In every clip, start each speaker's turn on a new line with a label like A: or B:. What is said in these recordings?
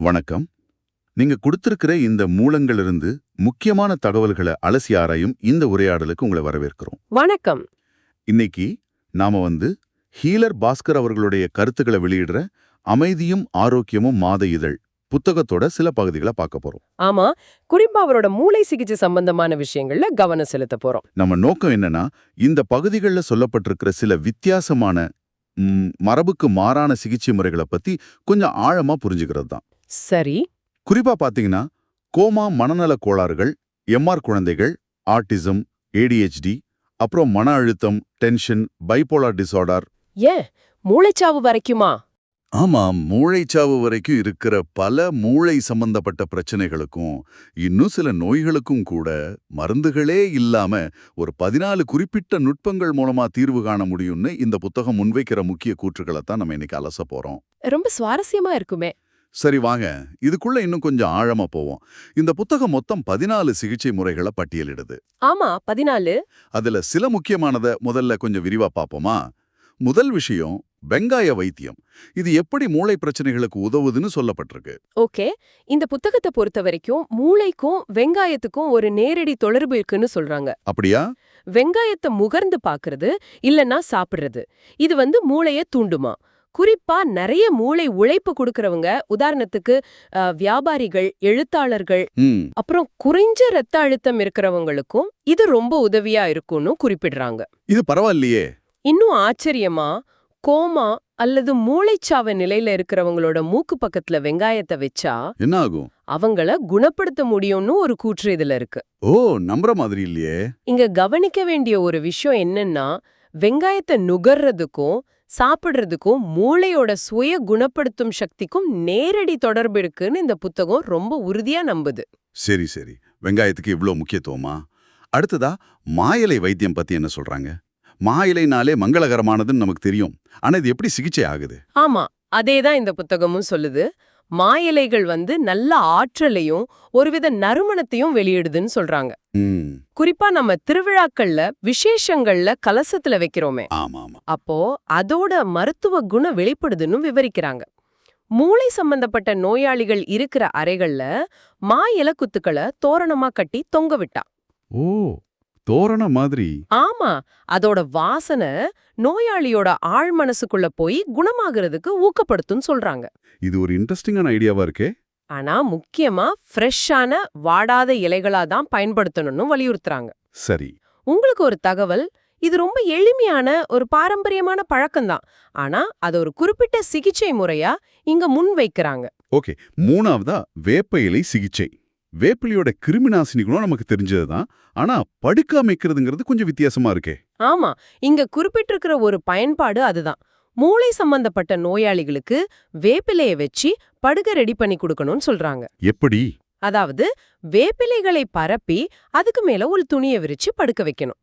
A: வணக்கம். நீங்க கொடுத்திருக்கிற இந்த மூலங்களிலிருந்து முக்கியமான தகவல்களை அலசி ஆராயும் இந்த உரையாடலுக்கு உங்களை வரவேற்கிறோம்.
B: வணக்கம்.
A: இன்னைக்கு நாம வந்து ஹீலர் பாஸ்கர் அவர்களுடைய கருத்துக்களை வெளியிடுற அமைதியும் ஆரோக்கியமும் மாத இதழ் புத்தகத்தோட சில பகுதிகளை பார்க்க போறோம்.
B: ஆமா குறிப்பா அவரோட மூளை சிகிச்சை சம்பந்தமான விஷயங்கள்ல கவனம் செலுத்த போறோம்.
A: நம்ம நோக்கம் என்னன்னா இந்த பகுதிகளில் சொல்லப்பட்டிருக்கிற சில வித்தியாசமான மரபுக்கு மாறான சிகிச்சை முறைகளை பத்தி கொஞ்சம் ஆழமா புரிஞ்சுக்கிறது தான்
B: சரி.
A: குறிப்பா பாத்தீங்கன்னா கோமா மனநல கோளாறுகள் எம்ஆர் குழந்தைகள் ஆட்டிசம் ஏடிஹெச்டி அப்புறம் மன அழுத்தம் டென்ஷன் பைபோலார் டிசார்டர்.
B: ஏன் மூளைச்சாவு வரைக்குமா?
A: ஆமா மூளைச்சாவு வரைக்கும் இருக்கிற பல மூளை சம்பந்தப்பட்ட பிரச்சனைகளுக்கும் இன்னும் சில நோய்களுக்கும் கூட மருந்துகளே இல்லாம ஒரு பதினாலு குறிப்பிட்ட நுட்பங்கள் மூலமா தீர்வு காண முடியும்னு இந்த புத்தகம் முன்வைக்கிற முக்கிய கூற்றுகளை தான் நம்ம இன்னைக்கு அலச போறோம்.
B: ரொம்ப சுவாரஸ்யமா இருக்குமே.
A: சரி வாங்க இதுக்குள்ள இன்னும் கொஞ்சம் ஆழமா போவோம். இந்த புத்தகம் மொத்தம் பதினாலு சிகிச்சை முறைகளை பட்டியலிடுது.
B: ஆமா பதினாலு.
A: அதுல சில முக்கியமானத முதல்ல கொஞ்சம் விரிவா பார்ப்போமா முதல் விஷயம் வெங்காய வைத்தியம். இது எப்படி மூளை பிரச்சனைகளுக்கு உதவுதுன்னு சொல்லப்பட்டிருக்கு.
B: ஓகே இந்த புத்தகத்தை பொறுத்த வரைக்கும் மூளைக்கும் வெங்காயத்துக்கும் ஒரு நேரடி தொடர்பு இருக்குன்னு சொல்றாங்க.
A: அப்படியா?
B: வெங்காயத்தை முகர்ந்து பாக்குறது இல்லனா சாப்பிடுறது. இது வந்து மூளைய தூண்டுமா? குறிப்பா நிறைய மூளை உழைப்பு கொடுக்கறவங்க உதாரணத்துக்கு வியாபாரிகள் எழுத்தாளர்கள் அப்புறம் குறைஞ்ச ரத்த அழுத்தம் இருக்கிறவங்களுக்கும் இது ரொம்ப உதவியா இருக்கும்னு குறிப்பிடுறாங்க.
A: இது பரவாயில்லையே.
B: இன்னும் ஆச்சரியமா கோமா அல்லது மூளைச்சாவ நிலையில இருக்கிறவங்களோட மூக்கு பக்கத்துல வெங்காயத்தை வச்சா
A: என்ன ஆகும்
B: அவங்கள குணப்படுத்த முடியும்னு ஒரு கூற்று இதுல இருக்கு.
A: ஓ நம்புற மாதிரி இல்லையே.
B: இங்க கவனிக்க வேண்டிய ஒரு விஷயம் என்னன்னா வெங்காயத்தை நுகர்றதுக்கும் சாப்பிடுறதுக்கும் மூளையோட சுய குணப்படுத்தும் சக்திக்கும் நேரடி தொடர்பு இருக்குன்னு இந்த புத்தகம் ரொம்ப உறுதியா நம்புது.
A: சரி சரி. வெங்காயத்துக்கு இவ்ளோ முக்கியத்துவமா? அடுத்ததா மாயிலை வைத்தியம் பத்தி என்ன சொல்றாங்க? மாயிலைனாலே மங்களகரமானதுன்னு நமக்கு தெரியும். ஆனா இது எப்படி சிகிச்சை ஆகுது?
B: ஆமா அதேதான் இந்த புத்தகமும் சொல்லுது. மா இலைகள் வந்து நல்ல ஆற்றலையும் ஒருவித நறுமணத்தையும் வெளியிடுதுன்னு சொல்றாங்க.
A: ம்.
B: குறிப்பா நம்ம திருவிழாக்கள்ல விசேஷங்கள்ல கலசத்துல வைக்கிறோமே.
A: ஆமா ஆமா
B: அப்போ அதோட மருத்துவ குணம் வெளிப்படுதுன்னு விவரிக்கிறாங்க. மூளை சம்பந்தப்பட்ட நோயாளிகள் இருக்கிற அறைகள்ல மா இலை குத்துக்களை தோரணமா கட்டி தொங்க விட்டா.
A: ஓ. தோரண மாதிரி.
B: ஆமா அதோட வாசனை நோயாளியோட ஆழ் மனசுக்குள்ள போய் குணமாகறதுக்கு ஊக்கப்படுத்தும்னு சொல்றாங்க.
A: இது ஒரு இன்ட்ரெஸ்டிங்கான ஐடியாவா இருக்கே.
B: ஆனா முக்கியமா ஃப்ரெஷ்ஷான வாடாத இலைகளா தான் பயன்படுத்தணும்னு வலியுறுத்துறாங்க.
A: சரி.
B: உங்களுக்கு ஒரு தகவல் இது ரொம்ப எளிமையான ஒரு பாரம்பரியமான பழக்கம்தான் ஆனா அது ஒரு குறிப்பிட்ட சிகிச்சை முறையா இங்க முன் வைக்கிறாங்க
A: ஓகே மூணாவதா வேப்ப இலை சிகிச்சை. வேப்பிலையோட கிருமிநாசினி குணம் நமக்கு தெரிஞ்சதுதான். ஆனா படுக்க அமைக்கிறதுங்கிறது கொஞ்சம் வித்தியாசமா இருக்கே.
B: ஆமா இங்க குறிப்பிட்டிருக்கிற ஒரு பயன்பாடு அதுதான். மூளை சம்பந்தப்பட்ட நோயாளிகளுக்கு வேப்பிலைய வச்சு படுக ரெடி பண்ணி கொடுக்கணும்னு சொல்றாங்க.
A: எப்படி?
B: அதாவது வேப்பிலைகளை பரப்பி அதுக்கு மேல ஒரு துணியை விரிச்சு படுக்க வைக்கணும்.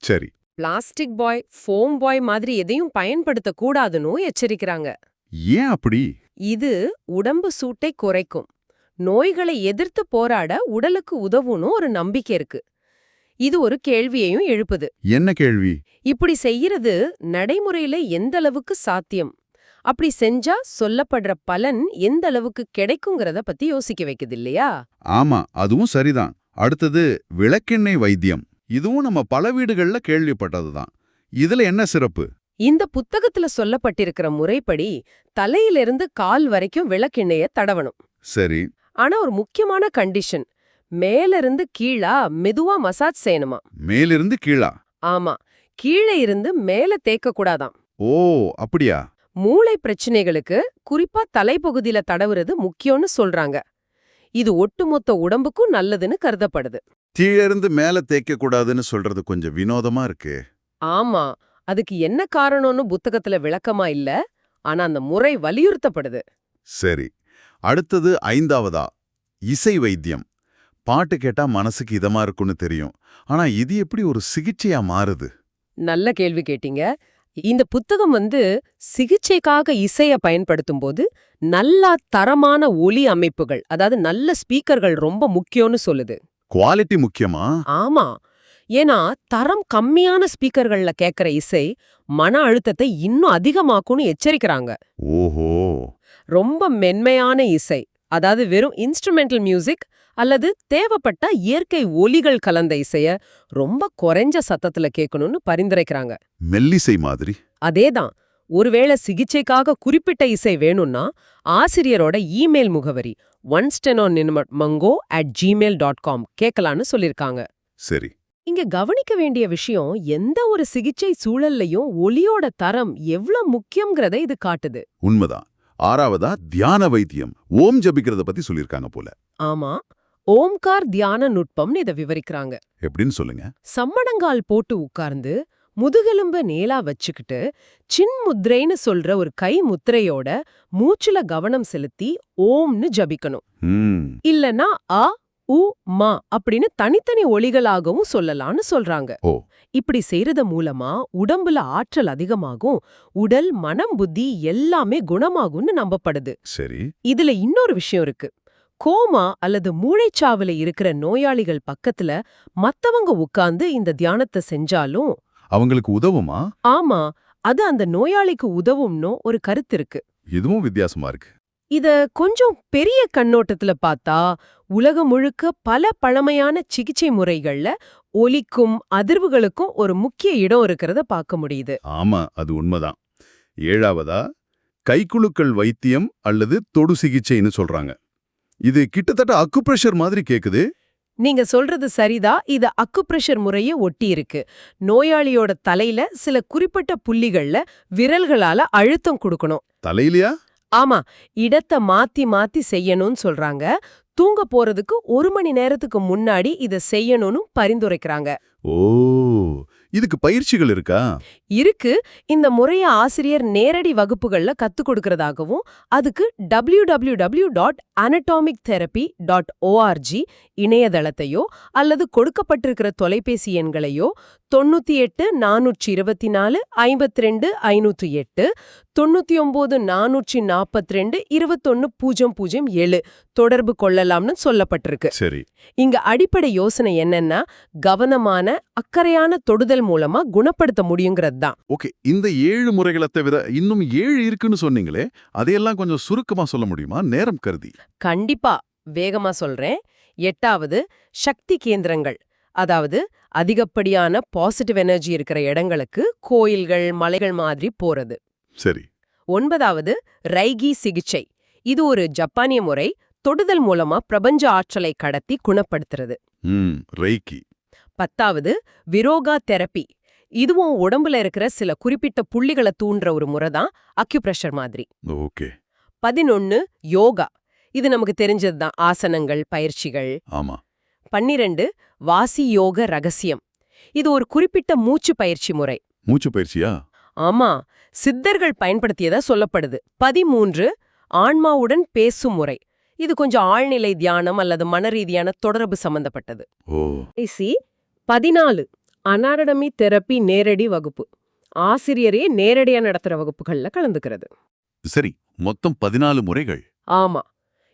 A: சரி.
B: பிளாஸ்டிக் பாய் ஃபோம் பாய் மாதிரி எதையும் பயன்படுத்த கூடாதுன்னு எச்சரிக்கிறாங்க.
A: ஏன் அப்படி?
B: இது உடம்பு சூட்டை குறைக்கும். நோய்களை எதிர்த்து போராட உடலுக்கு உதவும்னு ஒரு நம்பிக்கை இருக்கு. இது ஒரு கேள்வியையும் எழுப்புது.
A: என்ன கேள்வி?
B: இப்படி செய்யறது நடைமுறையில எந்த அளவுக்கு சாத்தியம்? அப்படி செஞ்சா சொல்லப்படுற பலன் எந்த அளவுக்கு கிடைக்குங்கிறத பத்தி யோசிக்க வைக்குது இல்லையா?
A: ஆமா அதுவும் சரிதான். அடுத்தது விளக்கெண்ணெய் வைத்தியம். இதுவும் நம்ம பல வீடுகள்ல கேள்விப்பட்டதுதான். இதுல என்ன சிறப்பு?
B: இந்த புத்தகத்துல சொல்லப்பட்டிருக்கிற முறைப்படி தலையிலிருந்து கால் வரைக்கும் விளக்கெண்ணெய தடவணும்.
A: சரி.
B: ஆனா ஒரு முக்கியமான கண்டிஷன் மேலிருந்து கீழா மெதுவா மசாஜ் செய்யணுமா?
A: மேலிருந்து கீழா?
B: ஆமா. கீழே இருந்து மேல தேக்க கூடாதாம்.
A: ஓ அப்படியா?
B: மூளை பிரச்சனைகளுக்கு குறிப்பா தலைப்பகுதியில தடவுறது முக்கியம்னு சொல்றாங்க. இது ஒட்டுமொத்த உடம்புக்கும் நல்லதுன்னு கருதப்படுது.
A: கீழிருந்து மேல தேய்க்க கூடாதுன்னு சொல்றது கொஞ்சம் வினோதமா இருக்கு.
B: ஆமா. அதுக்கு என்ன காரணம்னு புத்தகத்துல விளக்கமா இல்ல. ஆனா அந்த முறை வலியுறுத்தப்படுது.
A: சரி. அடுத்தது ஐந்தாவதா? இசை வைத்தியம். பாட்டு கேட்டா மனசுக்கு இதமா இருக்கும்னு தெரியும். ஆனா இது எப்படி ஒரு சிகிச்சையா மாறுது?
B: நல்ல கேள்வி கேட்டீங்க. இந்த புத்தகம் வந்து சிகிச்சைக்காக இசைய பயன்படுத்தும் போது நல்லா தரமான ஒலி அமைப்புகள் அதாவது நல்ல ஸ்பீக்கர்கள் ரொம்ப முக்கியம்னு சொல்லுது.
A: குவாலிட்டி முக்கியமா?
B: ஆமா. ஏன்னா தரம் கம்மியான ஸ்பீக்கர்கள்ல கேக்குற இசை மன அழுத்தத்தை இன்னும் அதிகமாக்கும்னு எச்சரிக்கிறாங்க.
A: ஓஹோ.
B: ரொம்ப மென்மையான இசை. அதாவது வெறும் இன்ஸ்ட்ருமெண்டல் மியூசிக் அல்லது தேவைப்பட்ட இயற்கை ஒலிகள் கலந்த இசைய ரொம்ப குறைஞ்ச சத்தத்துல கேட்கணும்னு பரிந்துரைக்கிறாங்க.
A: மெல்லிசை மாதிரி?
B: அதேதான். ஒருவேளை சிகிச்சைக்காக குறிப்பிட்ட இசை வேணும்னா ஆசிரியரோட இமெயில் முகவரி one mango at Gmail dot com கேட்கலான்னு சொல்லிருக்காங்க.
A: சரி.
B: இங்க கவனிக்க வேண்டிய விஷயம் எந்த ஒரு சிகிச்சை சூழல்லையும் ஒலியோட தரம் எவ்ளோ முக்கியம்ங்கிறத இது காட்டுது.
A: உண்மைதான். ஆறாவதா தியான வைத்தியம். ஓம் ஜபிக்கிறத பத்தி சொல்லிருக்காங்க போல.
B: ஆமா. ஓம்கார் தியான நுட்பம்னு இத விவரிக்கிறாங்க.
A: எப்படின்னு சொல்லுங்க.
B: சம்மணங்கால் போட்டு உட்கார்ந்து முதுகெலும்ப நேலா வச்சுக்கிட்டு சின் முத்ரைன்னு சொல்ற ஒரு கை முத்திரையோட மூச்சுல கவனம் செலுத்தி ஓம்னு ஜபிக்கணும். இல்லனா அ உ மா அப்படின்னு தனித்தனி ஒலிகளாகவும் சொல்லலாம்னு சொல்றாங்க.
A: ஓ.
B: இப்படி செய்யறது மூலமா உடம்புல ஆற்றல் அதிகமாகும் உடல் மனம் புத்தி எல்லாமே குணமாகும்னு நம்பப்படுது.
A: சரி.
B: இதுல இன்னொரு விஷயம் இருக்கு. கோமா அல்லது மூளைச்சாவுல இருக்கிற நோயாளிகள் பக்கத்துல மத்தவங்க உட்கார்ந்து இந்த தியானத்தை செஞ்சாலும்
A: அவங்களுக்கு உதவுமா?
B: ஆமா அது அந்த நோயாளிக்கு உதவும்னு ஒரு கருத்து இருக்கு.
A: இதுவும் வித்தியாசமா இருக்கு.
B: இத கொஞ்சம் பெரிய கண்ணோட்டத்துல பார்த்தா உலகம் முழுக்க பல பழமையான சிகிச்சை முறைகள்ல ஒலிக்கும் அதிர்வுகளுக்கும் ஒரு முக்கிய இடம் இருக்கிறத பார்க்க முடியுது.
A: ஆமா அது உண்மைதான். ஏழாவதா கைக்குலுக்கள் வைத்தியம் அல்லது தொடு சிகிச்சைன்னு சொல்றாங்க. இது கிட்டத்தட்ட அக்குப்ரெஷர் மாதிரி கேக்குது.
B: நீங்க சொல்றது சரிதா? இது அக்குப்ரெஷர் முறைய ஒட்டி இருக்கு. நோயாளியோட தலையில சில குறிப்பிட்ட புள்ளிகள்ல விரல்களால அழுத்தம் கொடுக்கணும்.
A: தலையிலயா?
B: ஆமா இடத்தை மாத்தி மாத்தி செய்யணும்னு சொல்றாங்க. தூங்க போறதுக்கு ஒரு மணி நேரத்துக்கு முன்னாடி இத செய்யணும்னு பரிந்துரைக்கிறாங்க.
A: ஓ இதுக்கு பயிற்சிகள் இருக்கா?
B: இருக்கு. இந்த முறைய ஆசிரியர் நேரடி வகுப்புகள்ல கத்துக் கொடுக்கறதாகவும் அதுக்கு www.anatomictherapy.org dot anatomic therapy dot ORG இணையதளத்தையோ அல்லது கொடுக்கப்பட்டிருக்கிற தொலைபேசி எண்களையோ தொண்ணூத்தி எட்டு நானூற்றி இருபத்தி நாலு ஐம்பத்தி ரெண்டு ஐநூற்றி எட்டு தொண்ணூத்தி ஒன்பது நானூற்றி நாற்பத்தி ரெண்டு இருபத்தொன்னு பூஜ்ஜியம் பூஜ்ஜியம் ஏழு தொடர்பு கொள்ளலாம்னு சொல்லப்பட்டிருக்கு.
A: சரி.
B: இங்க அடிப்படை யோசனை என்னன்னா கவனமான அக்கறையான தொடுதல் மூலமா குணப்படுத்த முடியுங்கிறது தான்.
A: ஓகே இந்த ஏழு முறைகளை தவிர இன்னும் ஏழு இருக்குன்னு சொன்னீங்களே அதையெல்லாம் கொஞ்சம் சுருக்கமா சொல்ல முடியுமா? நேரம் கருதி.
B: கண்டிப்பா வேகமா சொல்றேன். எட்டாவது சக்தி கேந்திரங்கள். அதாவது அதிகப்படியான பாசிட்டிவ் எனர்ஜி இருக்கிற இடங்களுக்கு கோயில்கள் மலைகள் மாதிரி போறது.
A: சரி.
B: ஒன்பதாவது ரைகி சிகிச்சை. இது ஒரு ஜப்பானிய முறை தொடுதல் மூலமா பிரபஞ்ச ஆற்றலை கடத்தி குணப்படுத்துறது.
A: ம் ரெய்கி
B: பத்தாவது விரோகா தெரப்பி. இதுவும் உடம்புல இருக்கிற சில குறிப்பிட்ட புள்ளிகளை தூண்டுற ஒரு முறை தான் அக்யூப்ரெஷர் மாதிரி.
A: ஓகே.
B: பதினொன்னு யோகா. இது நமக்கு தெரிஞ்சதுதான் ஆசனங்கள் பயிற்சிகள்.
A: ஆமா.
B: பன்னிரண்டு வாசி யோக ரகசியம். இது ஒரு குறிப்பிட்ட மூச்சு பயிற்சி முறை.
A: மூச்சு பயிற்சியா?
B: ஆமா சித்தர்கள் பயன்படுத்தியதா சொல்லப்படுது. பதிமூன்று ஆன்மாவுடன் பேசும் முறை. இது கொஞ்சம் ஆழ்நிலை தியானம் அல்லது மனரீதியான தொடர்பு சம்பந்தப்பட்டது. பதினாலு அனாரடமி தெரப்பி நேரடி வகுப்பு. ஆசிரியரே நேரடியா நடத்துற வகுப்புகள்ல கலந்துக்கிறது.
A: சரி மொத்தம் பதினாலு முறைகள்.
B: ஆமா.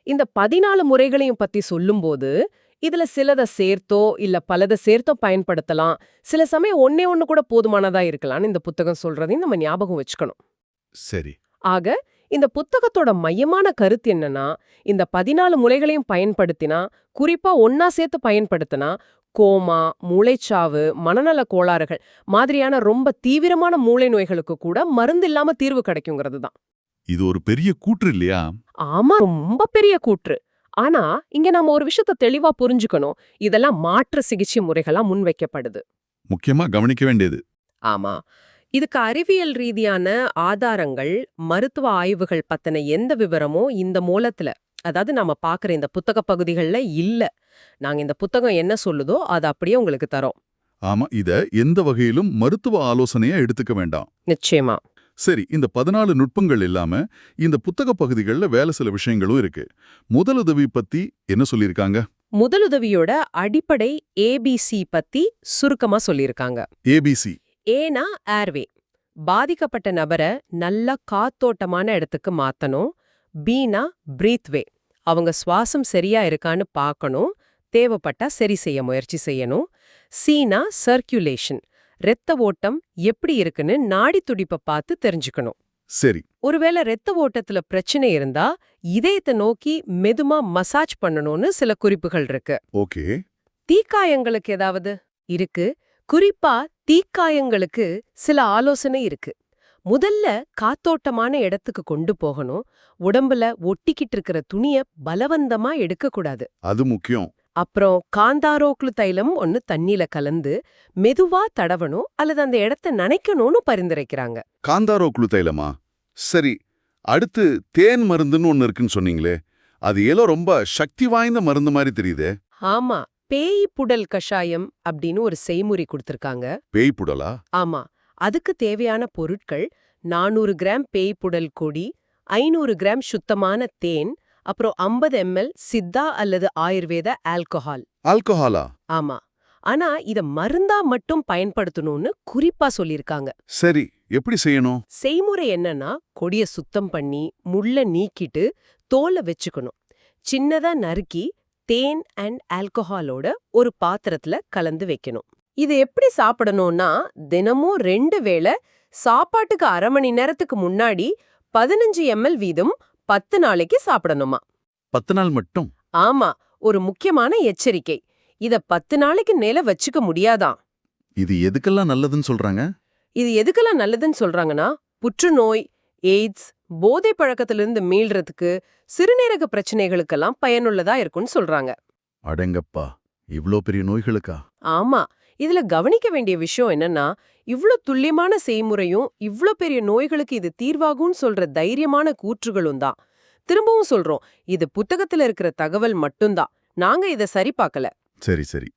B: இந்த பதினாலு முறைகளையும் பத்தி சொல்லும்போது இதுல சிலத சேர்த்தோ இல்ல பலத சேர்த்தோ பயன்படுத்தலாம். சில சமயம் ஒன்னே ஒண்ணு கூட போதுமானதா இருக்கலாம்னு இந்த புத்தகம் சொல்றதையும் நம்ம ஞாபகம் வச்சுக்கணும்.
A: சரி.
B: ஆக இந்த புத்தகத்தோட மையமான கருத்து என்னன்னா இந்த பதினாலு முறைகளையும் பயன்படுத்தினா குறிப்பா ஒன்னா சேர்த்து பயன்படுத்தினா கோமா மூளைச்சாவு மனநல கோளாறுகள் மாதிரியான ரொம்ப தீவிரமான மூளை நோய்களுக்கு கூட மருந்து இல்லாம தீர்வு கிடைக்குங்கிறது தான்.
A: இது ஒரு பெரிய கூற்று இல்லையா?
B: ஆமா ரொம்ப பெரிய கூற்று. ஆனா இங்க நாம ஒரு விஷயத்த தெளிவா புரிஞ்சுக்கணும். இதெல்லாம் மாற்று சிகிச்சை முறைகளா முன்வைக்கப்படுது.
A: முக்கியமா கவனிக்க வேண்டியது.
B: ஆமா. இதுக்கு அறிவியல் ரீதியான ஆதாரங்கள் மருத்துவ ஆய்வுகள் பத்தின எந்த விவரமோ இந்த மூலத்துல அதாவது நாம பாக்குற இந்த புத்தக பகுதிகள்ல இல்ல. நாங்க இந்த புத்தகம் என்ன சொல்லுதோ அது அப்படியே உங்களுக்கு தரோம்.
A: ஆமா இத எந்த வகையிலும் மருத்துவ ஆலோசனையா எடுத்துக்க வேண்டாம்.
B: நிச்சயமா.
A: சரி இந்த பதினாலு நுட்பங்கள் இல்லாம இந்த புத்தக பகுதிகள்ல வேலை சில விஷயங்களும் இருக்கு. முதலுதவி பத்தி என்ன சொல்லியிருக்காங்க?
B: முதலுதவியோட அடிப்படை ஏபிசி பத்தி சுருக்கமா சொல்லியிருக்காங்க.
A: ஏபிசி
B: ஏனா ஏர்வே பாதிக்கப்பட்ட நபரை நல்ல காத்தோட்டமான இடத்துக்கு மாத்தணும். பீனா பிரீத்வே அவங்க சுவாசம் சரியா இருக்கான்னு பார்க்கணும். தேவைப்பட்டா சரி செய்ய முயற்சி செய்யணும். சீனா சர்க்குலேஷன் இரத்த ஓட்டம் எப்படி இருக்குன்னு நாடி துடிப்பை பார்த்து தெரிஞ்சுக்கணும்.
A: சரி.
B: ஒருவேளை ரத்த ஓட்டத்துல பிரச்சனை இருந்தா இதயத்தை நோக்கி மெதுமா மசாஜ் பண்ணணும்னு சில குறிப்புகள் இருக்கு.
A: ஓகே.
B: தீக்காயங்களுக்கு ஏதாவது இருக்கு? குறிப்பா தீக்காயங்களுக்கு சில ஆலோசனை இருக்கு. முதல்ல காத்தோட்டமான இடத்துக்கு கொண்டு போகணும். உடம்புல ஒட்டிக்கிட்டு இருக்கிற துணிய பலவந்தமா எடுக்க கூடாது
A: அது முக்கியம்.
B: அப்புறம் காந்தாரோக்ளு தைலம் ஒன்னு தண்ணியில கலந்து மெதுவா தடவணும் அல்லது அந்த இடத்த நனைக்கணும்னு பரிந்துரைக்கிறாங்க.
A: காந்தாரோ குழு தைலமா? சரி அடுத்து தேன் மருந்துன்னு ஒன்னு இருக்குன்னு சொன்னீங்களே அது ஏதோ ரொம்ப சக்தி வாய்ந்த மருந்து மாதிரி தெரியுதே.
B: ஆமா பேய் புடல் கஷாயம் அப்படின்னு ஒரு செய்முறை கொடுத்திருக்காங்க.
A: பேய் புடலா?
B: ஆமா அதுக்கு தேவையான பொருட்கள் நானூறு கிராம் பேய் புடல் கொடி ஐநூறு கிராம் சுத்தமான தேன் அப்புறம் 50 எம்எல் சித்தா அல்லது ஆயுர்வேத ஆல்கஹால்.
A: ஆல்கஹாலா?
B: ஆமா. ஆனா இத மருந்தா மட்டும் பயன்படுத்தணும்னு குறிப்பா சொல்லிருக்காங்க.
A: சரி எப்படி செய்யணும்?
B: செய்முறை என்னன்னா கொடிய சுத்தம் பண்ணி முள்ள நீக்கிட்டு தோலை வச்சுக்கணும். சின்னதா நறுக்கி தேன் அண்ட் ஆல்கஹாலோட ஒரு பாத்திரத்துல கலந்து வைக்கணும். இது எப்படி சாப்பிடணும்னா தினமும் ரெண்டு வேளை சாப்பாட்டுக்கு அரை மணி நேரத்துக்கு முன்னாடி பதினஞ்சு எம்எல் வீதம் பத்து நாளைக்கு சாப்பிடணுமா?
A: பத்து நாள் மட்டும்?
B: ஆமா ஒரு முக்கியமான எச்சரிக்கை. இத பத்து நாளைக்கு மேல வச்சுக்க முடியாதாம்
A: இது எதுக்கெல்லாம் நல்லதுன்னு சொல்றாங்க?
B: இது எதுக்கெல்லாம் நல்லதுன்னு சொல்றாங்கன்னா புற்றுநோய் எய்ட்ஸ் போதை பழக்கத்திலிருந்து மீள்றதுக்கு சிறுநீரக பிரச்சனைகளுக்கெல்லாம் பயனுள்ளதா இருக்கும்னு சொல்றாங்க.
A: அடங்கப்பா இவ்ளோ பெரிய நோய்களுக்கா?
B: ஆமா இதுல கவனிக்க வேண்டிய விஷயம் என்னன்னா இவ்ளோ துல்லியமான செய்முறையும் இவ்ளோ பெரிய நோய்களுக்கு இது தீர்வாகும்னு சொல்ற தைரியமான கூற்றுகளும் தான். திரும்பவும் சொல்றோம் இது புத்தகத்துல இருக்கிற தகவல் மட்டும்தான். நாங்க இத சரி பார்க்கல.
A: சரி சரி.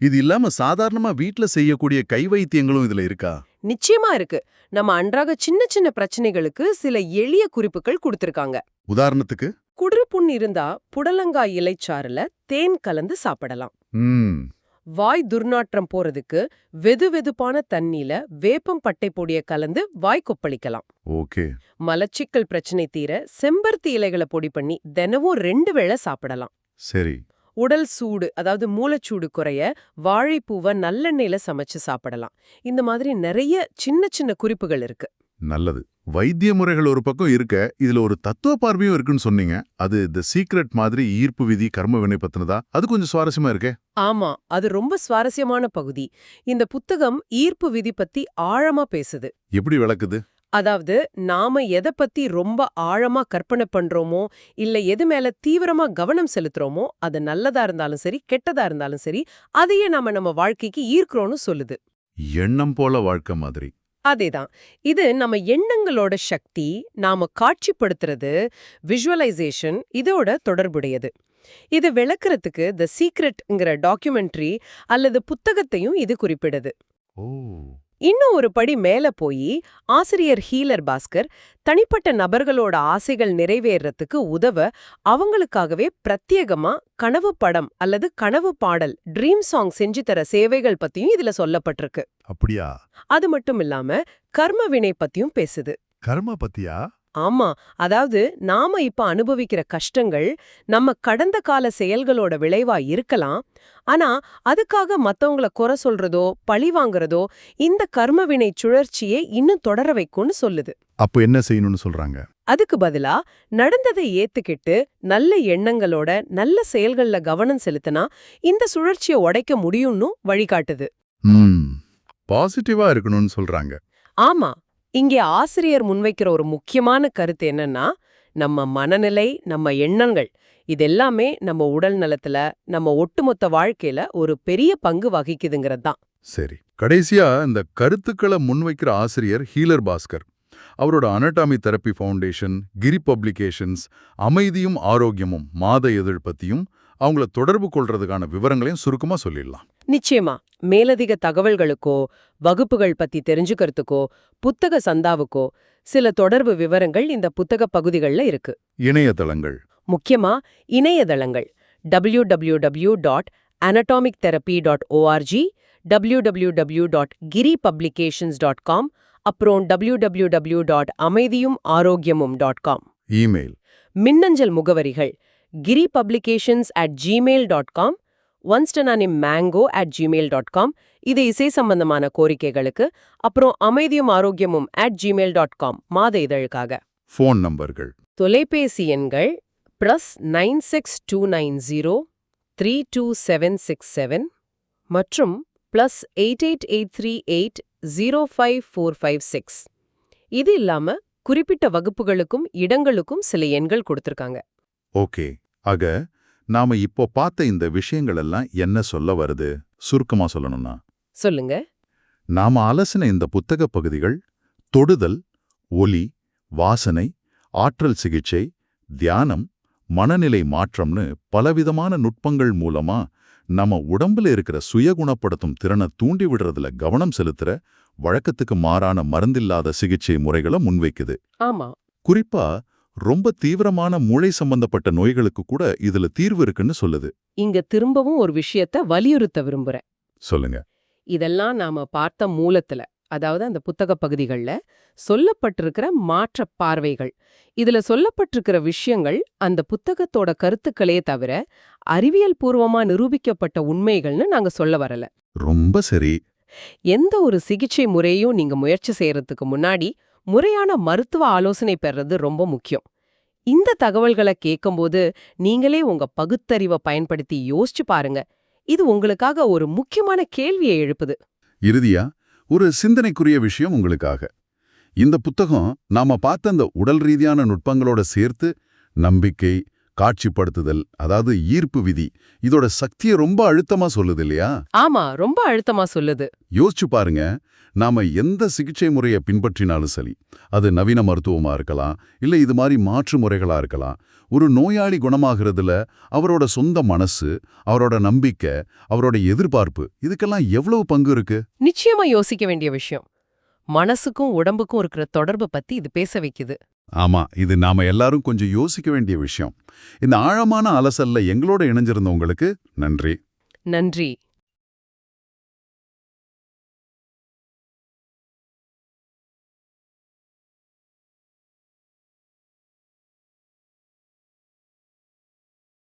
A: இது இல்லாம சாதாரணமா வீட்ல செய்யக்கூடிய கை வைத்தியங்களும் இதுல இருக்கா?
B: நிச்சயமா இருக்கு. நம்ம அன்றாக சின்ன சின்ன பிரச்சனைகளுக்கு சில எளிய குறிப்புகள் கொடுத்திருக்காங்க.
A: உதாரணத்துக்கு?
B: குடற்புண் இருந்தா புடலங்காய் இலைச்சாறுல தேன் கலந்து சாப்பிடலாம்.
A: ம்.
B: வாய் துர்நாற்றம் போறதுக்கு வெது வெதுப்பான தண்ணில வேப்பம் பட்டை பொடிய கலந்து வாய் கொப்பளிக்கலாம்.
A: ஓகே.
B: மலச்சிக்கல் பிரச்சனை தீர செம்பருத்தி இலைகளை பொடி பண்ணி தினமும் ரெண்டு வேளை சாப்பிடலாம்.
A: சரி.
B: உடல் சூடு அதாவது மூலச்சூடு குறைய வாழைப்பூவை நல்லெண்ணெயில சமைச்சு சாப்பிடலாம். இந்த மாதிரி நிறைய சின்ன சின்ன குறிப்புகள் இருக்கு.
A: நல்லது. வைத்திய முறைகள் ஒரு பக்கம் இருக்க இதுல ஒரு தத்துவ பார்வையும் இருக்குன்னு சொன்னீங்க. அது தி சீக்ரெட் மாதிரி ஈர்ப்பு விதி கர்ம வினை பத்தினதா அது கொஞ்சம் சுவாரஸ்யமா இருக்கே?
B: ஆமா அது ரொம்ப சுவாரஸ்யமான பகுதி. இந்த புத்தகம் ஈர்ப்பு விதி பத்தி ஆழமா பேசுது.
A: எப்படி விளக்குது?
B: அதாவது நாம எதை பத்தி ரொம்ப ஆழமா கற்பனை பண்றோமோ இல்ல எது மேல தீவிரமா கவனம் செலுத்துறோமோ அது நல்லதா இருந்தாலும் சரி கெட்டதா இருந்தாலும் சரி அதையே நாம நம்ம வாழ்க்கைக்கு ஈர்க்கிறோம்னு சொல்லுது.
A: எண்ணம் போல வாழ்க்கை மாதிரி.
B: அதேதான். இது நம்ம எண்ணங்களோட சக்தி நாம காட்சிப்படுத்துறது விஷுவலைசேஷன் இதோட தொடர்புடையது. இது விளக்குறதுக்கு த சீக்ரெட்ங்கிற டாக்குமெண்ட்ரி அல்லது புத்தகத்தையும் இது குறிப்பிடுது.
A: ஓ.
B: இன்னும் ஒரு படி மேல போய் ஆசிரியர் ஹீலர் பாஸ்கர் தனிப்பட்ட நபர்களோட ஆசைகள் நிறைவேறறதுக்கு உதவ அவங்களுக்காகவே பிரத்யேகமா கனவு படம் அல்லது கனவு பாடல் ட்ரீம் சாங் செஞ்சு தர சேவைகள் பத்தியும் இதுல சொல்லப்பட்டிருக்கு.
A: அப்படியா?
B: அது மட்டும் இல்லாம கர்ம வினை பத்தியும் பேசுது.
A: கர்ம பத்தியா?
B: ஆமா அதாவது நாம இப்ப அனுபவிக்கிற கஷ்டங்கள் நம்ம கடந்த கால செயல்களோட விளைவா இருக்கலாம். ஆனா அதுக்காக மத்தவங்கள குறை சொல்றதோ பழி வாங்குறதோ இந்த கர்ம வினை சுழற்சியை இன்னும் தொடர வைக்கும்னு சொல்லுது.
A: அப்போ என்ன செய்யணும்னு சொல்றாங்க?
B: அதுக்கு பதிலா நடந்ததை ஏத்துக்கிட்டு நல்ல எண்ணங்களோட நல்ல செயல்கள்ல கவனம் செலுத்தினா இந்த சுழற்சியை உடைக்க முடியும்னு வழிகாட்டுது.
A: பாசிட்டிவா இருக்கணும்னு சொல்றாங்க.
B: ஆமா இங்கே ஆசிரியர் முன்வைக்கிற ஒரு முக்கியமான கருத்து என்னன்னா நம்ம மனநிலை நம்ம எண்ணங்கள் இதெல்லாமே நம்ம உடல் நலத்துல நம்ம ஒட்டுமொத்த வாழ்க்கையில ஒரு பெரிய பங்கு வகிக்குதுங்கிறது தான்.
A: சரி. கடைசியா இந்த கருத்துக்களை முன்வைக்கிற ஆசிரியர் ஹீலர் பாஸ்கர். அவரோட anatomy therapy foundation Giri publications அமைதியும் ஆரோக்கியமும் மாத எதிர்ப்பத்தியும் பத்தியும் அவங்கள தொடர்பு கொள்றதுக்கான விவரங்களையும் சுருக்கமா சொல்லிடலாம்.
B: நிச்சயமா. மேலதிக தகவல்களுக்கோ வகுப்புகள் பத்தி தெரிஞ்சுக்கிறதுக்கோ புத்தக சந்தாவுக்கோ சில தொடர்பு விவரங்கள் இந்த புத்தக பகுதிகள்ல இருக்கு.
A: இணையதளங்கள்.
B: முக்கியமா இணையதளங்கள். W W W dot anatomic therapy dot ORG W W W dot Giri publications dot com அப்புறம் டபிள்யூ டபிள்யூ டபிள்யூ டாட் அமைதியும் ஆரோக்கியமும் டாட் காம்
A: இமெயில்.
B: மின்னஞ்சல் முகவரிகள் Giri publications at Gmail dot com ஒன்ஸ்டனானி mango at Gmail dot com இது இசை சம்பந்தமான கோரிக்கைகளுக்கு அப்புறம் அமைதியும் ஆரோக்கியமும் அட் ஜிமெயில் டாட் காம் மாத இதழுக்காக.
A: ஃபோன் நம்பர்கள்
B: தொலைபேசி எண்கள் plus nine six two nine zero three two seven six seven மற்றும் plus eight eight eight three eight zero five four five six இது இல்லாம குறிப்பிட்ட வகுப்புகளுக்கும் இடங்களுக்கும் சில எண்கள் கொடுத்திருக்காங்க.
A: ஓகே. ஆக நாம இப்போ பார்த்த இந்த விஷயங்கள் எல்லாம் என்ன சொல்ல வருது? சுருக்கமா சொல்லணும்னா?
B: சொல்லுங்க.
A: நாம அலசின இந்த புத்தக பகுதிகள் தொடுதல் ஒலி வாசனை ஆற்றல் சிகிச்சை தியானம் மனநிலை மாற்றம்னு பலவிதமான நுட்பங்கள் மூலமா நம்ம உடம்புல இருக்கிற சுயகுணப்படுத்தும் திறனை தூண்டி விடுறதுல கவனம் செலுத்துற வழக்கத்துக்கு மாறான மருந்தில்லாத சிகிச்சை முறைகளை முன்வைக்குது.
B: ஆமா.
A: குறிப்பா ரொம்ப தீவிரமான மூளை சம்பந்தப்பட்ட நோய்களுக்கு கூட இதுல தீர்வு இருக்குன்னு சொல்லுது.
B: இங்க திரும்பவும் ஒரு விஷயத்த வலியுறுத்த விரும்புறேன்.
A: சொல்லுங்க.
B: இதெல்லாம் நாம பார்த்த மூலத்துல அதாவது அந்த புத்தக பகுதிகள்ல சொல்லப்பட்டிருக்கிற மாற்ற பார்வைகள். இதுல சொல்லப்பட்டிருக்கிற விஷயங்கள் அந்த புத்தகத்தோட கருத்துக்களே தவிர அறிவியல் பூர்வமா நிரூபிக்கப்பட்ட உண்மைகள்னு நாங்க சொல்ல வரல.
A: ரொம்ப சரி.
B: எந்த ஒரு சிகிச்சை முறையும் நீங்க முயற்சி செய்யறதுக்கு முன்னாடி முறையான மருத்துவ ஆலோசனை பெறது ரொம்ப முக்கியம். இந்த தகவல்களை கேட்கும்போது நீங்களே உங்க பகுத்தறிவை பயன்படுத்தி யோசிச்சு பாருங்க. இது உங்களுக்காக ஒரு முக்கியமான கேள்வியை எழுப்புது.
A: இறுதியா ஒரு சிந்தனைக்குரிய விஷயம் உங்களுக்காக. இந்த புத்தகம் நாம பார்த்த அந்த உடல் ரீதியான நுட்பங்களோட சேர்த்து நம்பிக்கை காட்சிப்படுத்துதல் அதாவது ஈர்ப்பு விதி இதோட சக்தியை ரொம்ப அழுத்தமா சொல்லுது இல்லையா?
B: ஆமா ரொம்ப அழுத்தமா சொல்லுது.
A: யோசிச்சு பாருங்க நாம எந்த சிகிச்சை முறையை பின்பற்றினாலும் சரி அது நவீன மருத்துவமா இருக்கலாம் இல்ல இது மாதிரி மாற்று முறைகளா இருக்கலாம் ஒரு நோயாளி குணமாகிறதுல அவரோட சொந்த மனசு அவரோட நம்பிக்கை அவரோட எதிர்பார்ப்பு இதுக்கெல்லாம் எவ்வளவு பங்கு இருக்கு?
B: நிச்சயமா யோசிக்க வேண்டிய விஷயம். மனசுக்கும் உடம்புக்கும் இருக்கிற தொடர்பு பத்தி இது பேச வைக்குது.
A: ஆமா இது நாம எல்லாரும் கொஞ்சம் யோசிக்க வேண்டிய விஷயம். இந்த ஆழமான அலசல்ல எங்களோட இணைஞ்சிருந்தவங்களுக்கு நன்றி.
B: நன்றி.